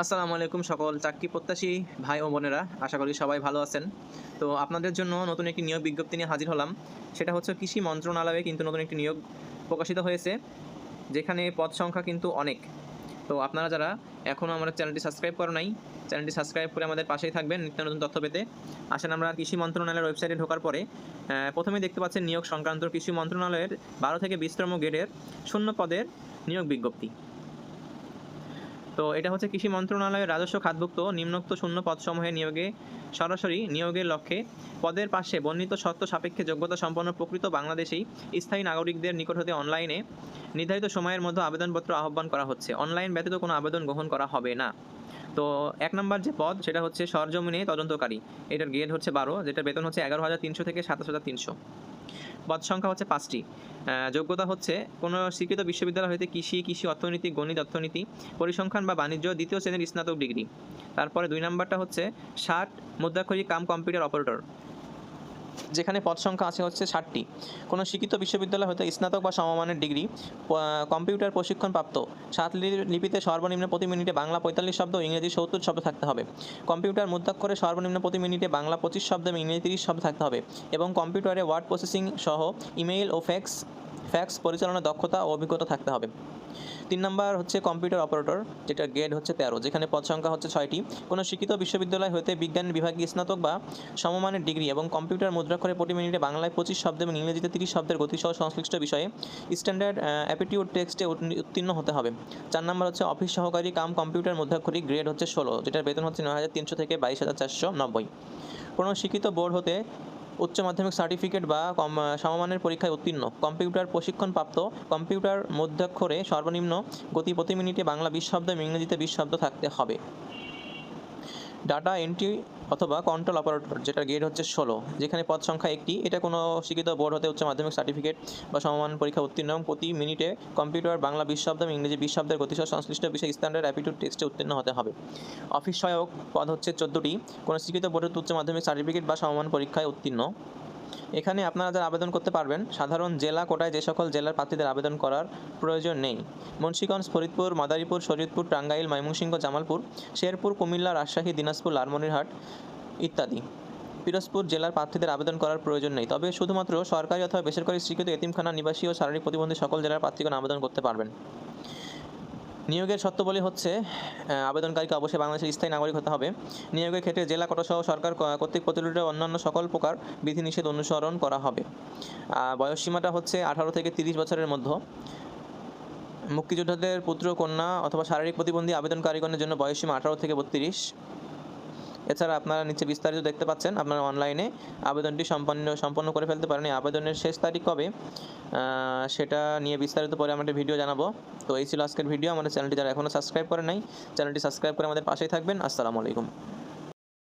আসসালামু আলাইকুম সকল চাকরি প্রত্যাশী ভাই ও বোনেরা। আশা করি সবাই ভালো আছেন। তো আপনাদের জন্য নতুন একটি নিয়োগ বিজ্ঞপ্তি নিয়ে হাজির হলাম। সেটা হচ্ছে কৃষি মন্ত্রণালয়ে কিন্তু নতুন একটি নিয়োগ প্রকাশিত হয়েছে, যেখানে পদ সংখ্যা কিন্তু অনেক। তো আপনারা যারা এখনও আমাদের চ্যানেলটি সাবস্ক্রাইব করো নাই, চ্যানেলটি সাবস্ক্রাইব করে আমাদের পাশেই থাকবেন নিত্য নতুন তথ্য পেতে। আসেন আমরা কৃষি মন্ত্রণালয়ের ওয়েবসাইটে ঢোকার পরে প্রথমে দেখতে পাচ্ছেন নিয়োগ সংক্রান্ত কৃষি মন্ত্রণালয়ের বারো থেকে বিশতম গ্রেডের শূন্য পদের নিয়োগ বিজ্ঞপ্তি। তো এটা হচ্ছে কৃষি মন্ত্রণালয়ের রাজস্ব খাতভুক্ত নিম্নোক্ত শূন্য পদসমূহে নিয়োগে, সরাসরি নিয়োগের লক্ষ্যে পদের পাশে বর্ণিত শর্ত সাপেক্ষে যোগ্যতা সম্পন্ন প্রকৃত বাংলাদেশেই স্থায়ী নাগরিকদের নিকট হতে অনলাইনে নির্ধারিত সময়ের মধ্যে আবেদনপত্র আহ্বান করা হচ্ছে। অনলাইন ব্যতীত কোনো আবেদন গ্রহণ করা হবে না। তো এক নম্বর যে পদ, সেটা হচ্ছে সরজমিনে তদন্তকারী। এটার গ্রেড হচ্ছে বারো, যেটার বেতন হচ্ছে এগারো হাজার তিনশো থেকে সাতাশ হাজার তিনশো। পদ সংখ্যা হচ্ছে পাঁচটি। যোগ্যতা হচ্ছে কোনো স্বীকৃত বিশ্ববিদ্যালয় হইতে কৃষি কৃষি অর্থনীতি, গণিত অর্থনীতি, পরিসংখ্যান বা বাণিজ্য, দ্বিতীয় শ্রেণির স্নাতক ডিগ্রি। তারপরে দুই নাম্বারটা হচ্ছে ষাট মুদ্রাক্ষরী কাম কম্পিউটার অপারেটর। যেখানে পদ সংখ্যা আছে হচ্ছে ষাটটি। কোনো শিক্ষিত বিশ্ববিদ্যালয় হতে স্নাতক বা সমমানের ডিগ্রি কম্পিউটার প্রশিক্ষণপ্রাপ্ত। সাত লিপিতে সর্বনিম্ন প্রতি মিনিটে বাংলা পঁয়তাল্লিশ শব্দ ইংরেজি সত্তর শব্দ থাকতে হবে। কম্পিউটার মুদ্রাক্ষরে সর্বনিম্ন প্রতি মিনিটে বাংলা পঁচিশ শব্দ এবং ইংরেজি তিরিশ শব্দ থাকতে হবে এবং কম্পিউটারে ওয়ার্ড প্রসেসিং সহ ইমেইল ও ফ্যাক্স ফ্যাক্স পরিচালনার দক্ষতা ও অভিজ্ঞতা থাকতে হবে। তিন নম্বর হচ্ছে কম্পিউটার অপারেটর, যেটা গ্রেড হচ্ছে তেরো, যেখানে পদ সংখ্যা হচ্ছে ছয়টি। কোনো শিক্ষিত বিশ্ববিদ্যালয় হতে বিজ্ঞান বিভাগে স্নাতক বা সমমানের ডিগ্রি এবং কম্পিউটার মুদ্রাক্ষরে প্রতি মিনিটে বাংলায় পঁচিশ শব্দ এবং ইংরেজিতে তিরিশ শব্দের গতিসহ সংশ্লিষ্ট বিষয়ে স্ট্যান্ডার্ড অ্যাপিটিউড টেক্সটে উত্তীর্ণ হতে হবে। চার নম্বর হচ্ছে অফিস সহকারী কাম কম্পিউটার মুদ্রাক্ষরী গ্রেড হচ্ছে ষোলো, যেটার বেতন হচ্ছে নয় হাজার তিনশো থেকে বাইশ হাজার চারশো নব্বই। কোনো শিক্ষিত বোর্ড হতে উচ্চ মাধ্যমিক সার্টিফিকেট বা সমমানের পরীক্ষায় উত্তীর্ণ। কম্পিউটার প্রশিক্ষণপ্রাপ্ত কম্পিউটার মধ্যাক্ষরে সর্বনিম্ন গতি প্রতি মিনিটে বাংলা বিশ শব্দ এবং ইংরেজিতে বিশ শব্দ থাকতে হবে। ডাটা এন্ট্রি অথবা কন্ট্রোল অপারেটর যেটা গ্রেড হচ্ছে ষোলো। যেখানে পদ সংখ্যা একটি। এটা কোনো শিক্ষিত বোর্ড হতে উচ্চ মাধ্যমিক সার্টিফিকেট বা সমমান পরীক্ষা উত্তীর্ণ এবং প্রতি মিনিটে কম্পিউটার বাংলা বিশ শব্দ এবং ইংরেজি বিশ শব্দের সংশ্লিষ্ট বিষয় স্ট্যান্ডার্ড অ্যাপিটিউড টেস্টে উত্তীর্ণ হতে হবে। অফিস সহায়ক পদ হচ্ছে চোদ্দোটি। কোনো শিক্ষিত বোর্ড উচ্চ মাধ্যমিক সার্টিফিকেট বা সমমান পরীক্ষায় উত্তীর্ণ। এখানে আপনারা যারা আবেদন করতে পারবেন, সাধারণ জেলা কোটায় যে সকল জেলার প্রার্থীদের আবেদন করার প্রয়োজন নেই। মুন্সিগঞ্জ, ফরিদপুর, মাদারীপুর, শরীয়তপুর, টাঙ্গাইল, ময়মনসিংহ, জামালপুর, শেরপুর, কুমিল্লা, রাজশাহী, দিনাজপুর, লালমনিরহাট ইত্যাদি। পিরোজপুর জেলার প্রার্থীদের আবেদন করার প্রয়োজন নেই। তবে শুধুমাত্র সরকারি অথবা বেসরকারি স্বীকৃত এতিমখানা, নিবাসী ও শারীরিক প্রতিবন্ধী সকল জেলার প্রার্থীগণ আবেদন করতে পারবেন। নিয়োগের শর্তবলী হচ্ছে আবেদনকারীকে অবশ্যই বাংলাদেশের স্থায়ী নাগরিক হতে হবে। নিয়োগের ক্ষেত্রে জেলা কোটাসহ সরকার কর্তৃক প্রতিরোধ অন্যান্য সকল প্রকার বিধিনিষেধ অনুসরণ করা হবে। বয়সসীমাটা হচ্ছে আঠারো থেকে তিরিশ বছরের মধ্যে। মুক্তিযোদ্ধাদের পুত্র, কন্যা অথবা শারীরিক প্রতিবন্ধী আবেদনকারীগণের জন্য বয়সসীমা আঠারো থেকে বত্রিশ। এছাড়া আপনারা নিচে বিস্তারিত দেখতে পাচ্ছেন আপনারা অনলাইনে আবেদনটি সম্পন্ন সম্পন্ন করে ফেলতে পারেন। আবেদনের শেষ তারিখ কবে? সেটা নিয়ে বিস্তারিত পরে আমরা ভিডিও জানাব। তো এই ছিল আজকের ভিডিও। আমাদের চ্যানেলটি যারা এখনও সাবস্ক্রাইব করে নাই, চ্যানেলটি সাবস্ক্রাইব করে আমাদের পাশেই থাকবেন। আসসালামু আলাইকুম।